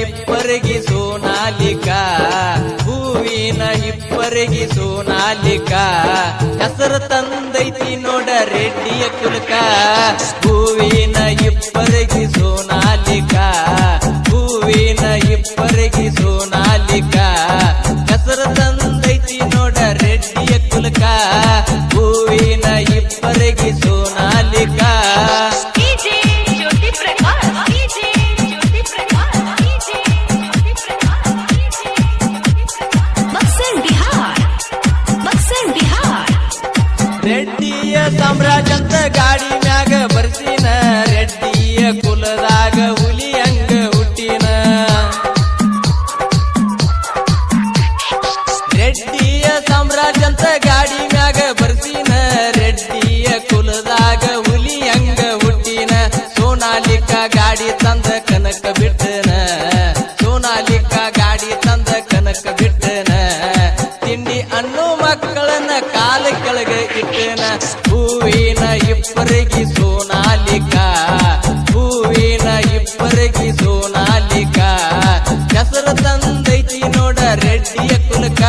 ಇಬ್ಬರಿಗೆ ಸೋನಾಲಿಕಾ ಹೂವಿನ ಇಬ್ಬರಿಗೆ ಸೋನಾಲಿಕಾ ಹೆಸರು ತಂದೈತಿ ನೋಡ ರೆಡ್ಡಿಯ ಕುಲಕ. ಹೂವಿ ರೆಡ್ಡಿಯ ಸಾಮ್ರಾಜ್ಯ ಅಂತ ಗಾಡಿ ಮ್ಯಾಗ ಬರ್ಸಿನ ರೆಡ್ಡಿಯ ಕುಲದಾಗ ಕಾಲ ಕೆಳಗೆ ಇಟ್ಟನ? ಹೂವಿನ ಇಬ್ಬರಿಗೆ ಸೋನಾಲಿಕ. ಹೂವಿನ ಇಬ್ಬರಿಗೆ ಸೋನಾಲಿಕ. ಹೆಸರು ತಂದೈತಿ ನೋಡ ರೆಡ್ಡಿಯ ಕುಲಕ.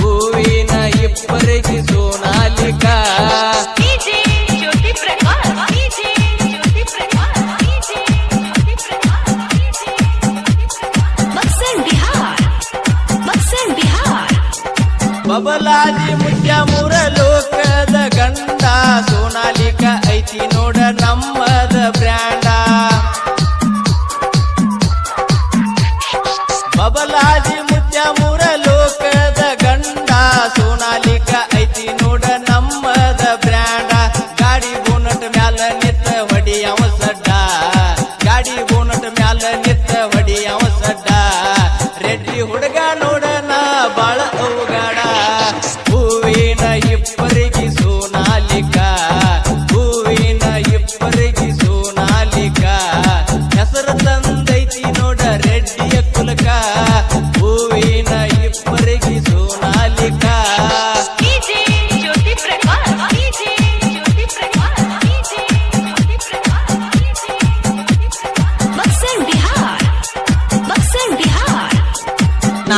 ಹೂವಿನ ಇಬ್ಬರಿಗೆ ಸೋನಾಲಿಕ. डीजे ಲೋಕದ ಗಂಡ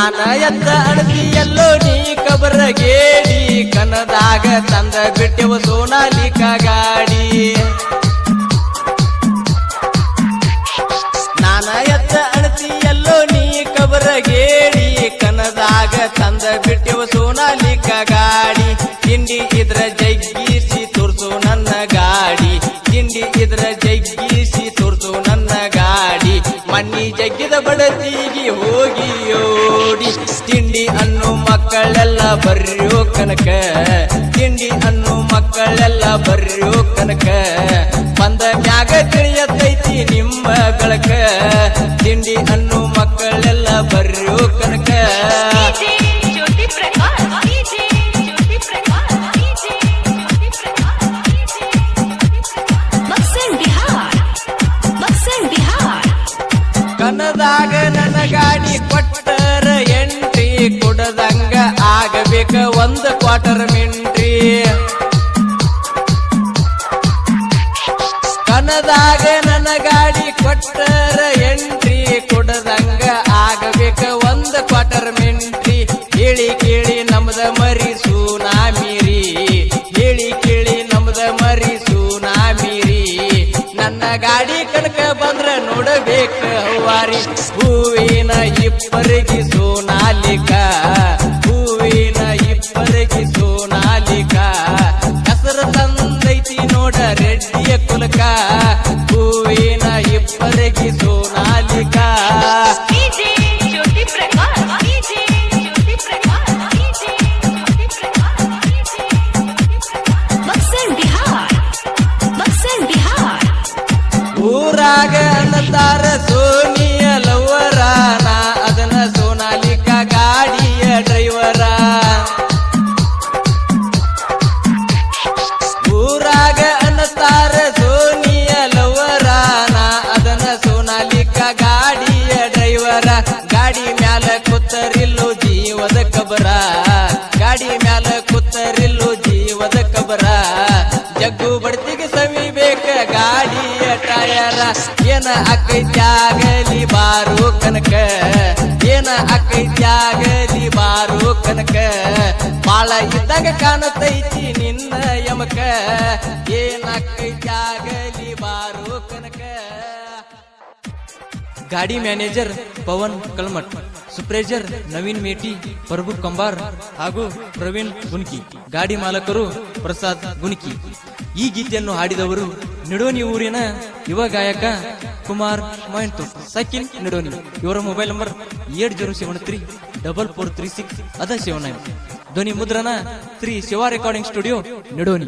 ನಾನ ಎತ್ತ ಅಣತಿ ನೀ ಕಬರ ಗೇಡಿ ಕನದಾಗ ತಂದ ಬಿಟ್ಟೆವ ಸೋನಾಲಿಕ ಗಾಡಿ ನಾನ ಎತ್ತ ಅಣತಿ ಎಲ್ಲೋ ನೀ ಕಬರ ಗೇಡಿ ಕನದಾಗ ತಂದ ಬಿಟ್ಟೆವ ಸೋನಾಲಿಕ ಜಗ್ಗಿದ ಹೋಗಿ ಓಡಿ ತಿಂಡಿ ಅನ್ನು ಮಕ್ಕಳೆಲ್ಲ ಬರ್ಯೋ ಕನಕ, ತಿಂಡಿ ಅನ್ನು ಮಕ್ಕಳೆಲ್ಲ ಬರ್ಯೋ ಕನಕ. ಬಂದ ಮ್ಯಾಗ ತಿಳಿಯತೈತಿ ನಿಮ್ಮ ತಿಂಡಿ ಅನ್ನು ಆಗಬೇಕ ಒಂದು ಕ್ವಾರ್ಟರ್ ಮಿಂಟ್ರಿ ಕನದಾಗ ನನ್ನ ಗಾಡಿ ಕೊಟ್ಟರ ಎಂಟ್ರಿ ಕೊಡದಂಗ ಆಗಬೇಕ ಒಂದ್ ಕ್ವಾರ್ಟರ್ ಮಿಂಟ್ರಿ ಹೇಳಿ ಕೇಳಿ ನಮ್ದ ಮರಿ. ಸುನಾಮಿರಿ ಹೇಳಿ ಕೇಳಿ ನಮ್ದ ಮರಿ. ನನ್ನ ಗಾಡಿ ಕಣಕ ಬಂದ್ರ ನೋಡಬೇಕ ಹೂವಾರಿ ಹೂವಿನ ಇಬ್ಬರಿಗೆ ಅನ್ನತಾರ ಸೋನಿಯ ಲವ್ವರ. ನಾ ಅದನ್ನ ಸೋನಾಲಿಕ ಗಾಡಿಯ ಡ್ರೈವರ. ಊರಾಗ ಅನ್ನತಾರ ಸೋನಿಯ ಲವ್ವರ. ನಾ ಅದನ್ನ ಸೋನಾಲಿಕ ಗಾಡಿಯ ಡ್ರೈವರ. ಗಾಡಿ ಮ್ಯಾಲ ಕೂತರಿಲ್ಲು ಜೀವದ ಕಬರ. ಗಾಡಿ ಮ್ಯಾಲ ಕೂತರಿಲ್ಲು ಜೀವದ ಕಬರ. ಜಗ್ಗು ಬಡ್ತಿಗೆ ಸವಿಬೇಕ ಗಾಡಿಯ ಟಯರ ಏನ ಅಕ್ಕೈತ್ಯಾಗಲಿ ಬಾರು ಕನಕ. ಏನ ಅಕ್ಕೈತ್ಯಾಗಲಿ ಬಾರು ಕನಕ. ಬಾಳ ಇದ್ದಾಗ ಕಾಣತೈತಿ ನಿನ್ನ ಯಮಕ. ಏನ ಏನಾಕೈತ್ಯಾಗಲಿ ಬಾರೋ ಕನಕ. ಗಾಡಿ ಮ್ಯಾನೇಜರ್ ಪವನ್ ಕಲ್ಮಠ್ ಸುಪ್ರೇಜರ್ ನವೀನ್ ಮೇಟಿ, ಪ್ರಭು ಕಂಬಾರ್ ಹಾಗೂ ಪ್ರವೀಣ್ ಗುನ್ಕಿ. ಗಾಡಿ ಮಾಲಕರು ಪ್ರಸಾದ್ ಗುನ್ಕಿ. ಈ ಗೀತೆಯನ್ನು ಹಾಡಿದವರು ನಿಡೋನಿ ಊರಿನ ಯುವ ಗಾಯಕ ಕುಮಾರ್ ಮೊಯಂತು ಸಕಿನ್ ನಿಡೋನಿ. ಇವರ mobile number eight zero seven three double four three six ಅದ ಸೆವೆನ್ ನೈನ್. ಧ್ವನಿ ಮುದ್ರಣ ಶ್ರೀ ಶಿವ ರೆಕಾರ್ಡಿಂಗ್ ಸ್ಟುಡಿಯೋ ನಿಡೋನಿ.